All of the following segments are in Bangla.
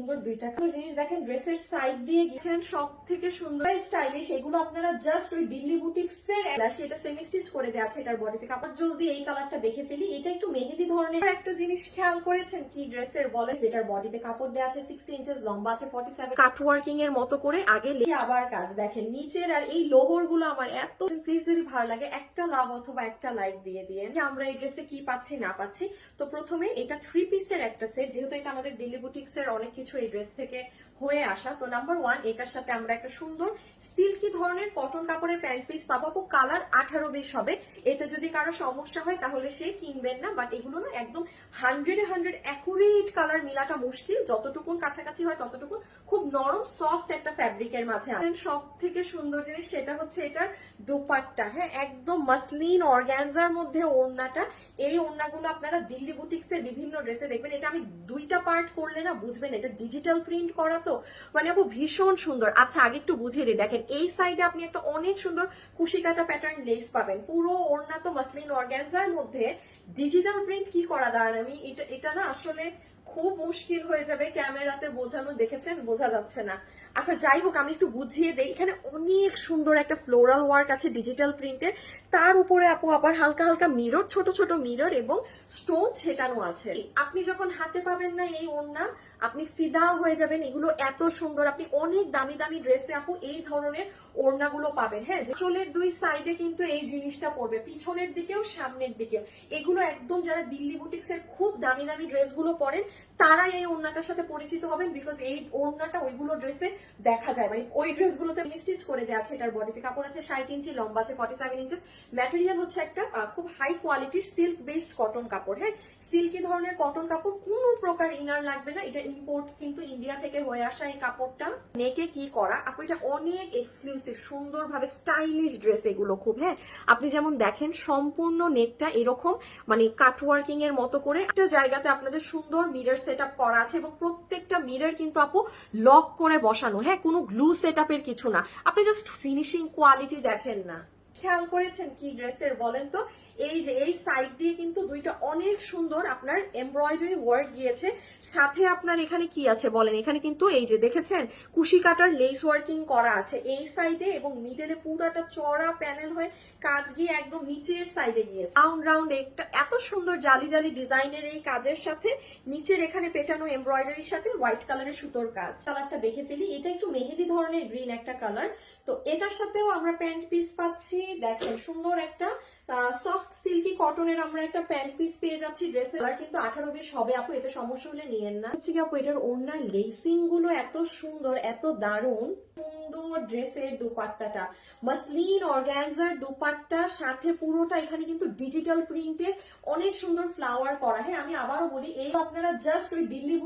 সুন্দর দুইটা জিনিস। দেখেন ড্রেসের সাইড দিয়ে দেখেন সব থেকে সুন্দর স্টাইলিশ এগুলো আপনারা জাস্ট ওই দিল্লি বুটিক্স এর সেটা সেমি স্টিচ করে দেওয়া আছে এটার বডিতে কাপড় জলদি এই কালারটা দেখে ফেলি এটা একটু মেহেদি ধরনের। একটা জিনিস খেয়াল করেছেন কি ড্রেসের বলে যেটার বডিতে কাপড় দেওয়া আছে সিক্সটি ইঞ্চেস লম্বা আছে ফর্টি সেভেন কাট ওয়ার্কিং এর মতো করে আগে আবার কাজ। দেখেন নিচের আর এই লোহরগুলো আমার এত প্লিজ যদি ভালো লাগে একটা লাভ অথবা একটা লাইক দিয়ে দিয়ে আমরা এই ড্রেসে কি পাচ্ছি না পাচ্ছি। তো প্রথমে এটা থ্রি পিসের একটা সেট যেহেতু এটা আমাদের দিল্লি বুটিক্স এর অনেক কিছু এই ড্রেস থেকে হয়ে আসা। তো নাম্বার ওয়ান এটার সাথে আমরা একটা সুন্দর সিল্কি ধরনের কটন কাপড়ের প্যান্ট পিস পাবো। কালার আঠারো বিশ হবে। এটা যদি কারও সমস্যা হয়, তাহলে সে কিনবেন না। বাট এগুলো না একদম হান্ড্রেডে হান্ড্রেড অ্যাকুরেট কালার মিলাটা মুশকিল। যতটুকুন কাছাকাছি হয়, ততটুকুন খুব নরম সফট একটা ফ্যাব্রিকের মাঝে সব থেকে সুন্দর জিনিস সেটা হচ্ছে এটার দোপাট্টা। হ্যাঁ একদম মাসলিন অর্গ্যানজার মধ্যে ওড়নাটা। এই ওড়নাগুলো আপনারা দিল্লি বুটিক্স এর বিভিন্ন ড্রেসে দেখবেন। এটা আমি দুইটা পার্ট করলে না বুঝবেন, এটা ডিজিটাল প্রিন্ট করা তো? মানে আপু, ভীষণ সুন্দর। আচ্ছা আগে একটু বুঝিয়ে দিই। দেখেন, এই সাইডে আপনি একটা অনেক সুন্দর কুশি কাটা প্যাটার্ন লেস পাবেন। পুরো ওড়না তো মাসলিন অর্গ্যানজার মধ্যে ডিজিটাল প্রিন্ট কি করা? দাঁড়ান, আমি এটা এটা না আসলে খুব মুশকিল হয়ে যাবে। ক্যামেরাতে বোঝানো দেখেছেন? বোঝা যাচ্ছে না। আচ্ছা যাই হোক, আমি একটু বুঝিয়ে দেই। এখানে অনেক সুন্দর একটা ফ্লোরাল ওয়ার্ক আছে ডিজিটাল প্রিন্টের তার উপরে আপু আবার হালকা হালকা মিরর ছোট ছোট মিরর এবং স্টোন ছেটানো আছে। আপনি যখন হাতে পাবেন না এই ওড়না, আপনি ফিদা হয়ে যাবেন। এগুলো এত সুন্দর। আপনি অনেক দামি দামি ড্রেসে আপু এই ধরনের ওড়নাগুলো পাবেন। হ্যাঁ চোলের দুই সাইডে কিন্তু এই জিনিসটা পড়বে। পিছনের দিকেও, সামনের দিকেও। এগুলো একদম যারা দিল্লি বুটিক্স এর খুব দামি দামি ড্রেসগুলো পরেন, তারাই এই ওড়নাটার সাথে পরিচিত হবেন বিকজ এই ওড়নাটা ওইগুলো ড্রেসে দেখা যায়। মানে ওই ড্রেসগুলোতে স্টিচ করে দেওয়া আছে এটার বডিতে কাপড় আছে ষাট ইঞ্চি, লম্বা আছে ফর্টি সেভেন ইঞ্চেস। ম্যাটেরিয়াল হচ্ছে একটা খুব হাই কোয়ালিটির সিল্ক বেসড কটন কাপড় হ্যাঁ? সিল্কি ধরনের কটন কাপড়, কোনো প্রকার ইনার লাগবে না। এটা ইম্পোর্ট কিন্তু ইন্ডিয়া থেকে হয়ে আসা এই কাপড়টা। নেকে কি করা? আপু, এটা অনেক এক্সক্লুসিভ সুন্দরভাবে স্টাইলিশ ড্রেস এগুলো খুব হ্যাঁ? আপনি যেমন দেখেন, সম্পূর্ণ নেকটা এরকম মানে কাট ওয়ার্কিং এর মতো করে। একটা জায়গাতে আপনাদের সুন্দর মিরর সেট করা আছে এবং প্রত্যেকটা মিরর কিন্তু আপু লক করে বসানো হ্যাঁ কোনো গ্লু সেট কিছু না। আপনি জাস্ট ফিনিশিং কোয়ালিটি দেখেন না। খেয়াল করেছেন কি ড্রেসের বলেন তো? এই যে, এই সাইড দিয়ে কিন্তু দুইটা অনেক সুন্দর আপনার এমব্রয়ডারি ওয়ার্ক গিয়েছে। সাথে আপনার এখানে কি আছে বলেন? এখানে কিন্তু এই যে দেখেছেন, কুশি কাটার লেস ওয়ার্কিং করা আছে এই সাইডে এবং মিডলে পুরাটা চড়া প্যানেল হয়ে কাজ গিয়ে একদম নিচের সাইডে গিয়েছে। রাউন্ড রাউন্ড একটা, এত সুন্দর জালি জালি ডিজাইনের এই কাজের সাথে নিচের এখানে পেটানো এমব্রয়ডারির সাথে হোয়াইট কালারের সুতোর কাজ। কালারটা দেখে ফেলি, এটা একটু মেহেদি ধরনের গ্রিন একটা কালার তো এটার সাথেও আমরা প্যান্ট পিস পাচ্ছি দেখেন সুন্দর একটা সফট সিল্কি কটনের আমরা একটা প্যান্ট পিস পেয়ে যাচ্ছি ড্রেসের কিন্তু আঠারো বিশ হবে আপু, এতে সমস্যা হলে নিয়েন না। হচ্ছে আপু, এটার ওড়নার লেসিংগুলো এত সুন্দর, এত দারুণ। সুন্দর ড্রেসের দুপাট্টাটা। মাসলিন সাথে পুরোটা এখানে কিন্তু ডিজিটাল প্রিন্টের অনেক সুন্দর ফ্লাওয়ার করা। হ্যাঁ আমি আবারও বলি, এই আপনারা জাস্ট ওই দিল্লি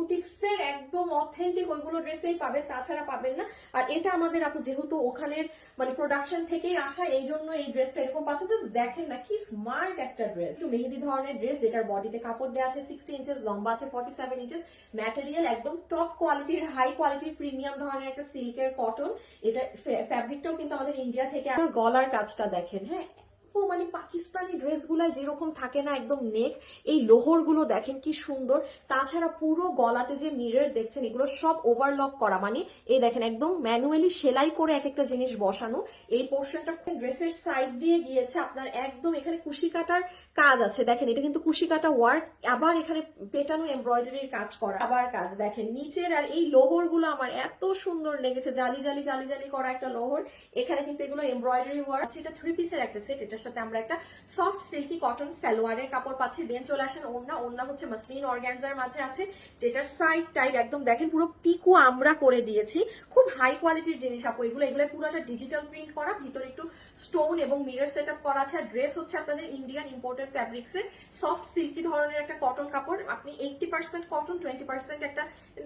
একদম অথেন্টিক ওইগুলো ড্রেসেই পাবেন, তাছাড়া পাবেন না। আর এটা আমাদের আপু, যেহেতু ওখানের মানে প্রোডাকশন থেকেই আসা, এই জন্য এই ড্রেসটা এরকম জাস্ট দেখেন না কি স্মার্ট একটা ড্রেস একটু মেহেদি ধরনের ড্রেস যেটার বডিতে কাপড় দেওয়া আছে সিক্সটি ইঞ্চেস লম্বা আছে ফর্টি সেভেন ইঞ্চেস ম্যাটেরিয়াল একদম টপ কোয়ালিটির হাই কোয়ালিটির প্রিমিয়াম ধরনের একটা সিল্কের কটন এটা ফ্যাব্রিকটাও কিন্তু আমাদের ইন্ডিয়া থেকে আর গলার কাজটা দেখেন হ্যাঁ? ও মানে পাকিস্তানি ড্রেসগুলো যেরকম থাকে না একদম নেক, এই লোহরগুলো দেখেন কি সুন্দর। তাছাড়া পুরো গলাতে যে মিরর দেখছেন, এগুলো সব ওভারলক করা। মানে এই দেখেন একদম ম্যানুয়ালি সেলাই করে এক একটা জিনিস বসানো। এই পোর্শনটা ড্রেসের সাইড দিয়ে গিয়েছে, আপনার একদম এখানে কুশি কাটার কাজ আছে। দেখেন, এটা কিন্তু কুশি কাটা ওয়ার্ক আবার এখানে পেটানো এমব্রয়ডারির কাজ করা, আবার কাজ। দেখেন, নিচের আর এই লোহরগুলো আমার এত সুন্দর লেগেছে, জালি জালি জালি জালি করা একটা লোহর। এখানে কিন্তু এগুলো এমব্রয়ডারি ওয়ার্ক এটা থ্রি পিসের একটা সেট এটার সাথে আমরা একটা সফট সিল্কি কটন সালোয়ারের কাপড় পাচ্ছি। দেন চলে আসেন ওড়না। ওড়না হচ্ছে মাসলিন অর্গ্যানজার মাঝে আছে, যেটার সাইড টাইড একদম দেখেন পুরো পিকু আমরা করে দিয়েছি। খুব হাই কোয়ালিটির জিনিস, আপু। এগুলো এগুলো পুরোটা ডিজিটাল প্রিন্ট করা। ভিতরে একটু স্টোন এবং মিরর সেট আপ করা আছে। আর ড্রেস হচ্ছে আপনাদের ইন্ডিয়ান ইম্পোর্টেড ফ্যাব্রিক্সে সফট সিল্কি ধরনের একটা কটন কাপড়। আপনি eighty percent cotton twenty percent একটা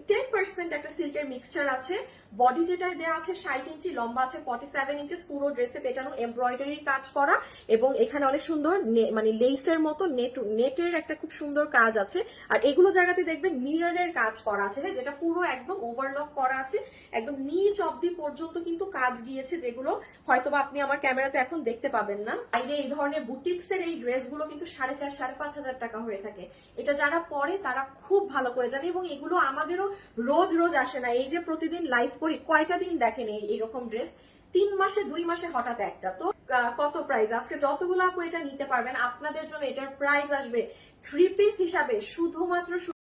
টেন পার্সেন্ট একটা সিল্কের মিক্সচার আছে। বডি যেটা দেওয়া আছে ষাট ইঞ্চি, লম্বা আছে ফর্টি সেভেন ইঞ্চেস। পুরো ড্রেসে পেটানো এমব্রয়ডারির কাজ করা। এবং এখানে অনেক সুন্দর মানে লেসের মতো নেট নেটের একটা খুব সুন্দর কাজ আছে। আর এগুলো জায়গাতে দেখবেন মিররের কাজ করা আছে। হ্যাঁ যেটা পুরো একদম ওভারলক করা আছে। একদম নিচ অব্দি পর্যন্ত কিন্তু কাজ গিয়েছে যেগুলো হয়তোবা আপনি আমার ক্যামেরাতে এখন দেখতে পাবেন না। বাইরে এই ধরনের বুটিক্স এর এই ড্রেসগুলো কিন্তু সাড়ে চার, সাড়ে পাঁচ হাজার টাকা হয়ে থাকে। এটা যারা পরে তারা খুব ভালো করে জানে এবং এগুলো আমাদেরও রোজ রোজ আসে না। এই যে প্রতিদিন লাইভ করি, কয়টা দিন দেখেন এই এরকম ড্রেস তিন মাসে, দুই মাসে হঠাৎ একটা। তো কত প্রাইস আজকে যতগুলো আপু এটা নিতে পারবেন, আপনাদের জন্য এটার প্রাইস আসবে থ্রি পিস হিসাবে। শুধুমাত্র